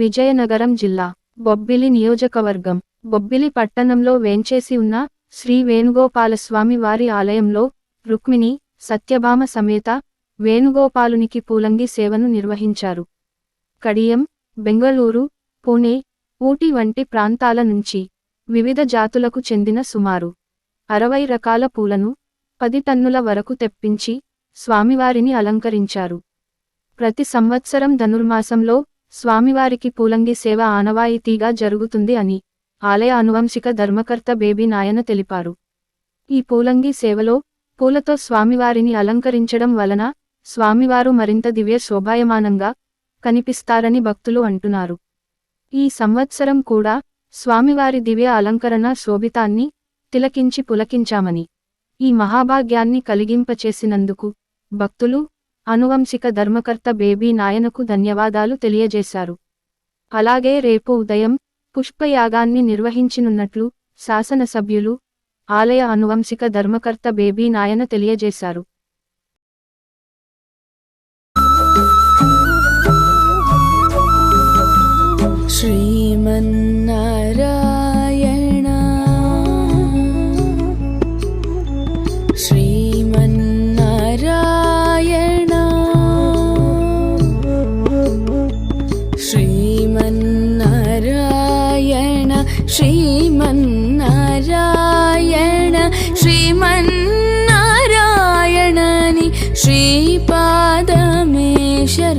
విజయనగరం జిల్లా బొబ్బిలి నియోజకవర్గం. బొబ్బిలి పట్టణంలో వేంచేసి ఉన్న శ్రీ వేణుగోపాలస్వామి వారి ఆలయంలో రుక్మిణి సత్యభామ సమేత వేణుగోపాలునికి పూలంగి సేవను నిర్వహించారు. కడియం బెంగళూరు పూణే ఊటీ వంటి ప్రాంతాల నుంచి వివిధ జాతులకు చెందిన సుమారు అరవై రకాల పూలను పది టన్నుల వరకు తెప్పించి స్వామివారిని అలంకరించారు. ప్రతి సంవత్సరం ధనుర్మాసంలో స్వామివారికి పూలంగి సేవ ఆనవాయితీగా జరుగుతుంది అని ఆలయ అనువంశిక ధర్మకర్త బేబీ నాయన తెలిపారు. ఈ పూలంగి సేవలో పూలతో స్వామివారిని అలంకరించడం వలన స్వామివారు మరింత దివ్య శోభాయమానంగా కనిపిస్తారని భక్తులు అంటున్నారు. ఈ సంవత్సరం కూడా స్వామివారి దివ్య అలంకరణ శోభితాన్ని తిలకించి పులకించామని ఈ మహాభాగ్యాన్ని కలిగింపచేసినందుకు భక్తులు అనువంశిక ధర్మకర్త బేబీ నాయనకు ధన్యవాదాలు తెలియజేశారు. అలాగే రేపు ఉదయం పుష్పయాగాన్ని నిర్వహించనున్నట్లు శాసనసభ్యులు ఆలయ అనువంశిక ధర్మకర్త బేబీ నాయన తెలియజేశారు.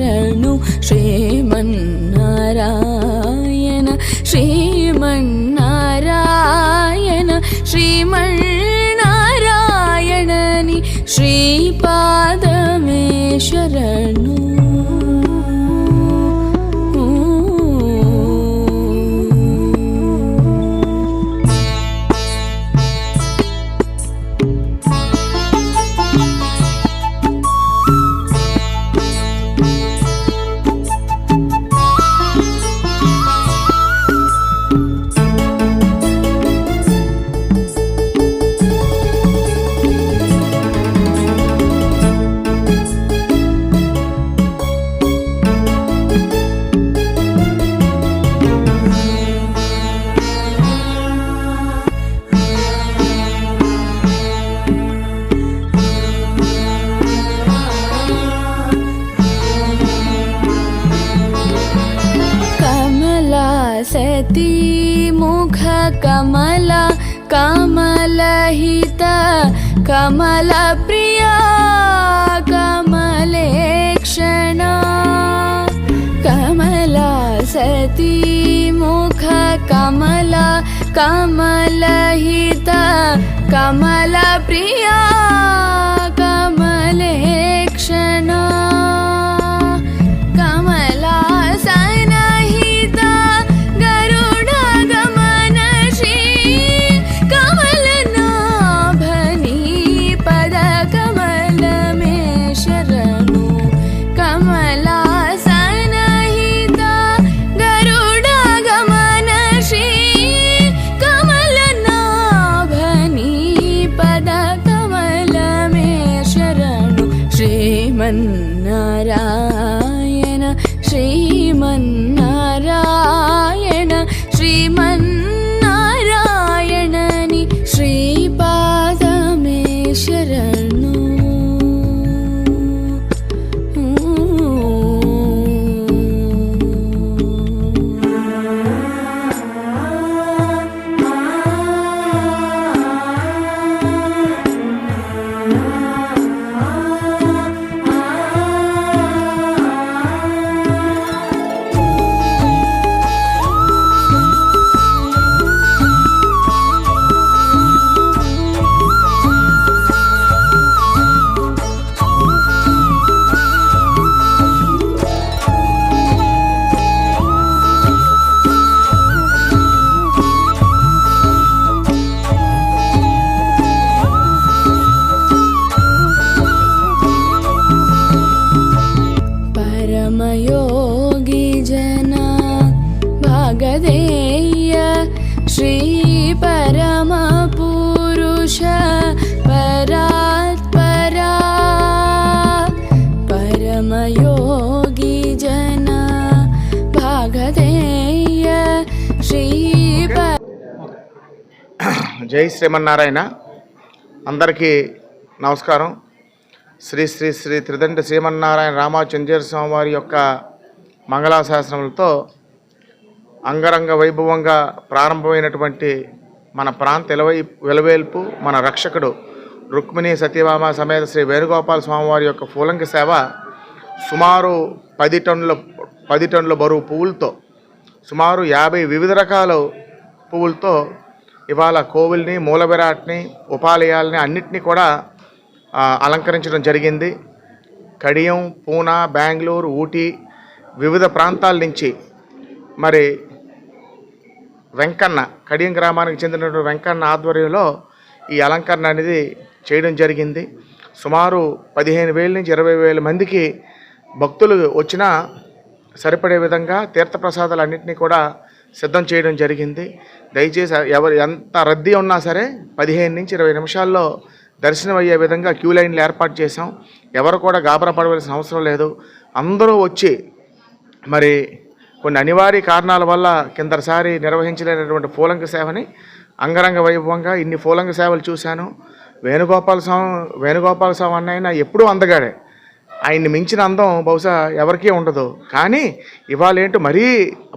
ശരണു ശ്രീമന്നാരായണ ശ്രീമന്നാരായണ ശ്രീമന്നാരായണനി ശ്രീപാദമേ ശരണു सती मुख कमला कमलहित कमलप्रिया कमलेक्षणा कमला सती मुख कमला कमलहित कमलप्रिया mình. జై శ్రీమన్నారాయణ. అందరికీ నమస్కారం. శ్రీ శ్రీ శ్రీ త్రిదండ్రి శ్రీమన్నారాయణ రామాచంద్ర స్వామివారి యొక్క మంగళాశాసనములతో అంగరంగ వైభవంగా ప్రారంభమైనటువంటి మన ప్రాంత ఎలవై వెలవేల్పు మన రక్షకుడు రుక్మిణి సత్యభామ సమేత శ్రీ వేణుగోపాల స్వామివారి యొక్క పూలంక సేవ సుమారు పది టన్నుల పది టన్నుల బరువు పువ్వులతో సుమారు యాభై వివిధ రకాల పువ్వులతో ఇవాళ కోవిల్ని మూలవిరాట్ని ఉపాలయాల్ని అన్నిటినీ కూడా అలంకరించడం జరిగింది. కడియం పూనా బెంగళూరు ఊటీ వివిధ ప్రాంతాల నుంచి మరి వెంకన్న కడియం గ్రామానికి చెందినటువంటి వెంకన్న ఆధ్వర్యంలో ఈ అలంకరణ అనేది చేయడం జరిగింది. సుమారు పదిహేను వేల నుంచి ఇరవై వేల మందికి భక్తులు వచ్చినా సరిపడే విధంగా తీర్థప్రసాదాలు అన్నింటినీ కూడా సిద్ధం చేయడం జరిగింది. దయచేసి ఎవరు ఎంత రద్దీ ఉన్నా సరే పదిహేను నుంచి ఇరవై నిమిషాల్లో దర్శనం అయ్యే విధంగా క్యూ లైన్లు ఏర్పాటు చేసాం ఎవరు కూడా గాబరా పడవలసిన అవసరం లేదు. అందరూ వచ్చి మరి కొన్ని అనివార్య కారణాల వల్ల కిందసారి నిర్వహించలేనటువంటి పూలంక సేవని అంగరంగ వైభవంగా ఇన్ని పూలంక సేవలు చూశాను. వేణుగోపాల స్వామి వేణుగోపాల స్వామి అన్నయ్య ఎప్పుడూ అందగాడే. ఆయన్ని మించిన అందం బహుశా ఎవరికీ ఉండదు. కానీ ఇవాళ ఏంటో మరీ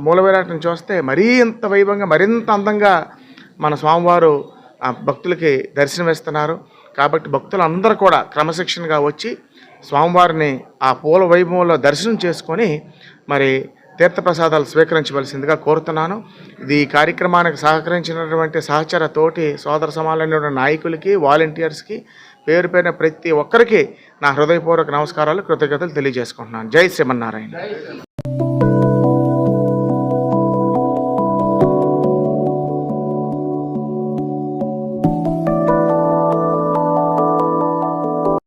మూలవిరాటం చూస్తే మరీ ఇంత వైభవంగా మరింత అందంగా మన స్వామివారు ఆ భక్తులకి దర్శనమిస్తున్నారు కాబట్టి భక్తులందరూ కూడా క్రమశిక్షణగా వచ్చి స్వామివారిని ఆ పూల వైభవంలో దర్శనం చేసుకొని మరి తీర్థప్రసాదాలు స్వీకరించవలసిందిగా కోరుతున్నాను. ఇది ఈ కార్యక్రమానికి సహకరించినటువంటి సహచర తోటి సోదర సమానమైన నాయకులకి వాలంటీర్స్కి పేరు పైన ప్రతి ఒక్కరికి నా హృదయపూర్వక నమస్కారాలు కృతజ్ఞతలు తెలియజేసుకుంటున్నాను. జై శ్రీమన్నారాయణ.